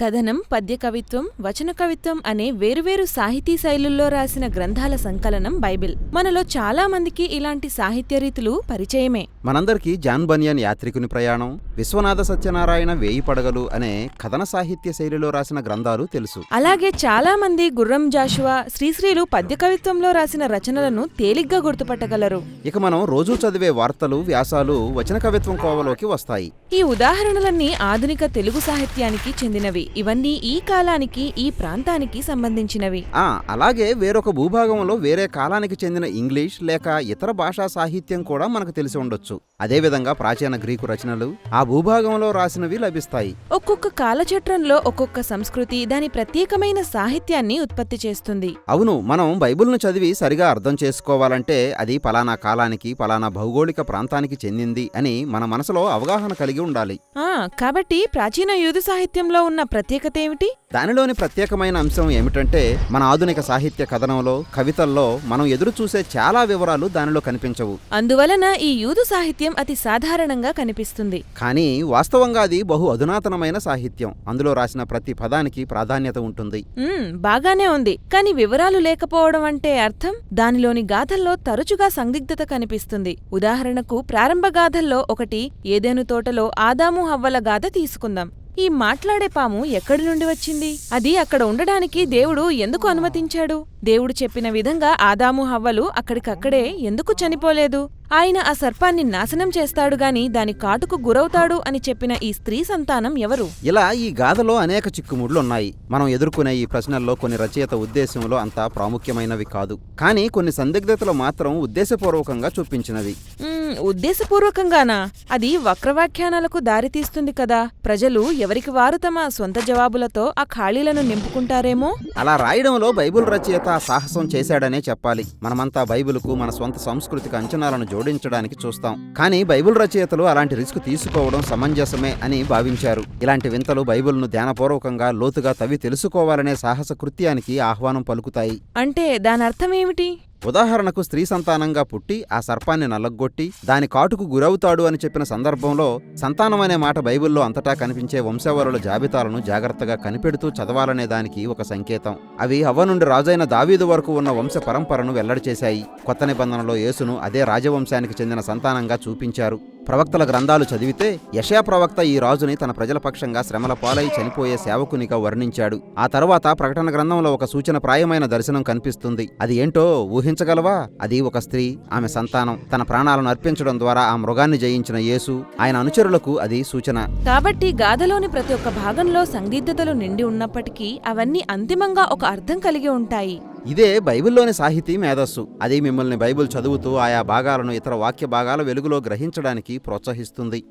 కథనం పద్య కవిత్వం వచన కవిత్వం అనే వేరువేరు సాహితీ శైలుల్లో రాసిన గ్రంథాల సంకలనం బైబిల్. మనలో చాలా మందికి ఇలాంటి సాహిత్య రీతులు పరిచయమే. మనందరికీ జాన్ బనియన్ యాత్రికుని ప్రయాణం విశ్వనాథ సత్యనారాయణ వేయి పడగలు అనే కథన సాహిత్య శైలిలో రాసిన గ్రంథాలు తెలుసు. అలాగే చాలా మంది గుర్రం జాషువా శ్రీశ్రీలు పద్య కవిత్వంలో రాసిన రచనలను తేలిగ్గా గుర్తుపట్టగలరు. ఇక మనం రోజూ చదివే వార్తలు వ్యాసాలు వచన కవిత్వం కోవలోకి వస్తాయి. ఈ ఉదాహరణలన్నీ ఆధునిక తెలుగు సాహిత్యానికి చెందినవి. ఇవన్నీ ఈ కాలానికి ఈ ప్రాంతానికి సంబంధించినవి. ఆ అలాగే వేరొక భూభాగంలో వేరే కాలానికి చెందిన ఇంగ్లీష్ లేక ఇతర భాషా సాహిత్యం కూడా మనకు తెలిసి ఉండొచ్చు. అదేవిధంగా ప్రాచీన గ్రీకు రచనలు ఆ భూభాగంలో రాసినవి లభిస్తాయి. ఒక్కొక్క కాలచట్రంలో ఒక్కొక్క సంస్కృతి దాని ప్రత్యేకమైన సాహిత్యాన్ని ఉత్పత్తి చేస్తుంది. అవును మనం బైబిల్ను చదివి సరిగా అర్థం చేసుకోవాలంటే అది పలానా కాలానికి పలానా భౌగోళిక ప్రాంతానికి చెందింది అని మన మనసులో అవగాహన కలిగి ఉండాలి. ఆ కాబట్టి ప్రాచీన యూదు సాహిత్యంలో ఉన్న ప్రత్యేకత ఏమిటి? దానిలోని ప్రత్యేకమైన అంశం ఏమిటంటే మన ఆధునిక సాహిత్య కథనంలో కవితల్లో మనం ఎదురు చూసే చాలా వివరాలు దానిలో కనిపించవు. అందువలన ఈ యూదు సాహిత్యం అతి సాధారణంగా కనిపిస్తుంది. కానీ వాస్తవంగా అది బహు అధునాతనమైన సాహిత్యం. అందులో రాసిన ప్రతి పదానికి ప్రాధాన్యత ఉంటుంది. బాగానే ఉంది. కాని వివరాలు లేకపోవడం అంటే అర్థం? దానిలోని గాథల్లో తరచుగా సందిగ్ధత కనిపిస్తుంది. ఉదాహరణకు ప్రారంభ గాథల్లో ఒకటి ఏదేను తోటలో ఆదాము హవ్వల గాథ తీసుకుందాం. ఈ మాట్లాడే పాము ఎక్కడి నుండి వచ్చింది? అది అక్కడ ఉండడానికి దేవుడు ఎందుకు అనుమతించాడు? దేవుడు చెప్పిన విధంగా ఆదాము హవ్వలు అక్కడికక్కడే ఎందుకు చనిపోలేదు? ఆయన ఆ సర్పాన్ని నాశనం చేస్తాడు గాని దాని కాటుకు గురవుతాడు అని చెప్పిన ఈ స్త్రీ సంతానం ఎవరు? ఇలా ఈ గాథలో అనేక చిక్కుముడ్లున్నాయి. మనం ఎదుర్కొనే ఈ ప్రశ్నల్లో కొన్ని రచయిత ఉద్దేశంలో అంత ప్రాముఖ్యమైనవి కాదు. కానీ కొన్ని సందిగ్ధతలు మాత్రం ఉద్దేశపూర్వకంగా చూపించినవి. ఉద్దేశపూర్వకంగానా? అది వక్రవ్యాఖ్యానాలకు దారితీస్తుంది కదా. ప్రజలు ఎవరికి వారు తమ సొంత జవాబులతో ఆ ఖాళీలను నింపుకుంటారేమో? అలా రాయడంలో బైబిల్ రచయిత సాహసం చేశాడనే చెప్పాలి. మనమంతా బైబిల్కు మన సొంత సాంస్కృతిక అంచనాలను జోడించడానికి చూస్తాం. కానీ బైబిల్ రచయితలు అలాంటి రిస్క్ తీసుకోవడం సమంజసమే అని భావించారు. ఇలాంటి వింతలు బైబిల్ను ధ్యానపూర్వకంగా లోతుగా తవ్వి తెలుసుకోవాలనే సాహస కృత్యానికి ఆహ్వానం పలుకుతాయి. అంటే దానర్థమేమిటి ఉదాహరణకు స్త్రీ సంతానంగా పుట్టి ఆ సర్పాన్ని నల్లగొట్టి దాని కాటుకు గురవుతాడు అని చెప్పిన సందర్భంలో సంతానం అనే మాట బైబిల్లో అంతటా కనిపించే వంశవరుల జాబితాలను జాగ్రత్తగా కనిపెడుతూ చదవాలనే దానికి ఒక సంకేతం. అవి అవ్వ నుండి రాజైన దావీదు వరకు ఉన్న వంశ పరంపరను వెల్లడి చేశాయి. కొత్త నిబంధనలో యేసును అదే రాజవంశానికి చెందిన సంతానంగా చూపించారు. ప్రవక్తల గ్రంథాలు చదివితే యషయా ప్రవక్త ఈ రాజుని తన ప్రజల పక్షంగా శ్రమల పాలై చనిపోయే సేవకునిగా వర్ణించాడు. ఆ తర్వాత ప్రకటన గ్రంథంలో ఒక సూచన ప్రాయమైన దర్శనం కనిపిస్తుంది. అది ఏంటో ఊహించగలవా? అది ఒక స్త్రీ ఆమె సంతానం. తన ప్రాణాలను అర్పించడం ద్వారా ఆ మృగాన్ని జయించిన యేసు. ఆయన అనుచరులకు అది సూచన. కాబట్టి గాథలోని ప్రతి ఒక్క భాగంలో సందిగ్ధతలు నిండి ఉన్నప్పటికీ అవన్నీ అంతిమంగా ఒక అర్థం కలిగి ఉంటాయి. ఇదే బైబిల్లోని సాహితీ మేధస్సు. అది మిమ్మల్ని బైబిల్ చదువుతూ ఆయా భాగాలను ఇతర వాక్య భాగాల వెలుగులో గ్రహించడానికి ప్రోత్సహిస్తుంది.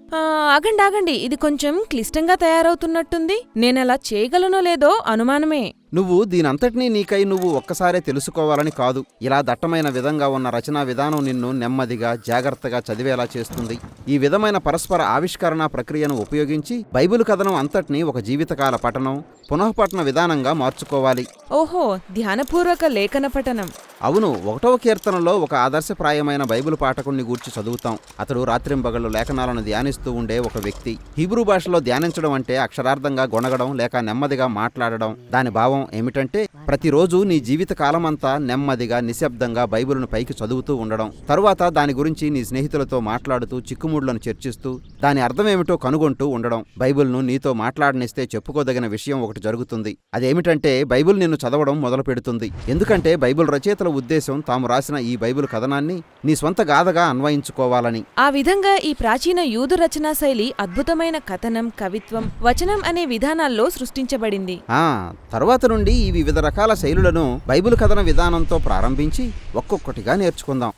ఆగండి ఆగండి. ఇది కొంచెం క్లిష్టంగా తయారవుతున్నట్టుంది. నేనలా చేయగలనో లేదో అనుమానమే. నువ్వు దీనంతటినీ నీకై నువ్వు ఒక్కసారే తెలుసుకోవాలని కాదు. ఇలా దట్టమైన విధంగా ఉన్న రచనా విధానం నిన్ను నెమ్మదిగా జాగ్రత్తగా చదివేలా చేస్తుంది. ఈ విధమైన పరస్పర ఆవిష్కరణ ప్రక్రియను ఉపయోగించి బైబిల్ కథనం అంతటినీ ఒక జీవితకాల పఠనం పునఃపఠన విధానంగా మార్చుకోవాలి. ఓహో ధ్యానపూర్వక లేఖన పఠనం. అవును ఒకటవ కీర్తనలో ఒక ఆదర్శప్రాయమైన బైబిల్ పాఠకుణ్ణి గూర్చి చదువుతాం. అతడు రాత్రింబగళ్ళు లేఖనాలను ధ్యానిస్తూ ఉండే ఒక వ్యక్తి. హీబ్రూ భాషలో ధ్యానించడం అంటే అక్షరార్థంగా గొనగడం లేక నెమ్మదిగా మాట్లాడడం. దాని భావం ఏమిటంటే ప్రతిరోజు నీ జీవిత కాలమంతా నెమ్మదిగా నిశ్శబ్దంగా బైబిల్ను పైకి చదువుతూ ఉండడం. తరువాత దాని గురించి నీ స్నేహితులతో మాట్లాడుతూ చిక్కుముడులను చర్చిస్తూ దాని అర్థమేమిటో కనుగొంటూ ఉండడం బైబిల్ను నీతో మాట్లాడనిస్తే చెప్పుకోదగిన విషయం ఒకటి జరుగుతుంది. అదేమిటంటే బైబిల్ నిన్ను చదవడం మొదలు పెడుతుంది ఎందుకంటే బైబిల్ రచయితల ఉద్దేశం తాము రాసిన ఈ బైబిల్ కథనాన్ని నీ స్వంత గాథగా అన్వయించుకోవాలని. ఆ విధంగా ఈ ప్రాచీన యూదు రచనా శైలి అద్భుతమైన కథనం కవిత్వం వచనం అనే విధానాల్లో సృష్టించబడింది. ఆ తరువాత నుండి ఈ వివిధ రకాల శైలులను బైబిల్ కథన విధానంతో ప్రారంభించి ఒక్కొక్కటిగా నేర్చుకుందాం.